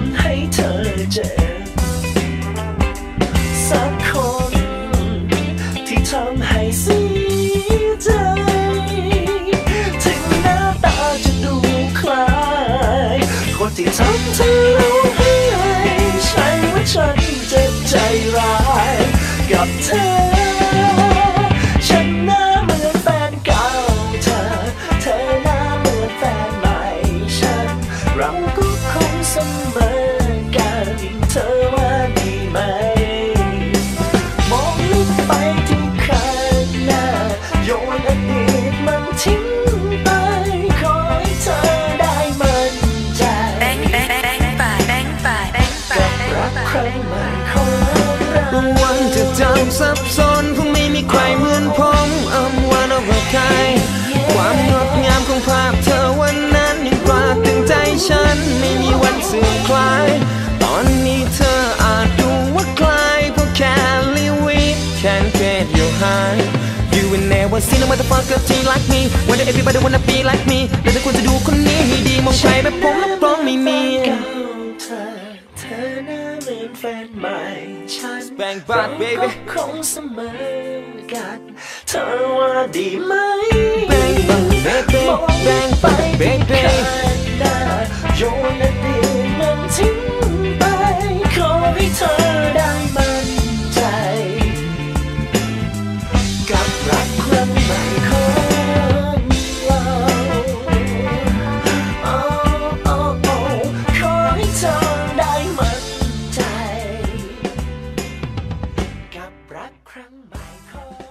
ำให้เธอเจ็บสักคนที่ทำให้เสียใจ ถึงหน้าตาจะดูคล้ายคนที่ทำเธอร้องไห้ใช่ว่าฉันเจ็บใจร้ายกับเธอ คงเสมอกันเธอว่าดีไหม มองลึกไปที่ข้างหน้าโยนอดีตมันทิ้งไป ขอให้เธอได้มั่นใจกับรักครั้งใหม่ของเรา วันจะจำสับสนคงไม่มีใครเหมือน never see no motherfucker T like me Whether everybody wanna be like me แล้วถ้าคุณจะดูคนนี้ให้ดีมองใครแบบผมรับรองไม่มีเธอหน้าเหมือนแฟนใหม่ฉันเราก็คงเสมอกันเธอว่าดีไหม Bang bang baby มอง Bang ไป bang ที่ baby ข้างหนโยน Michael.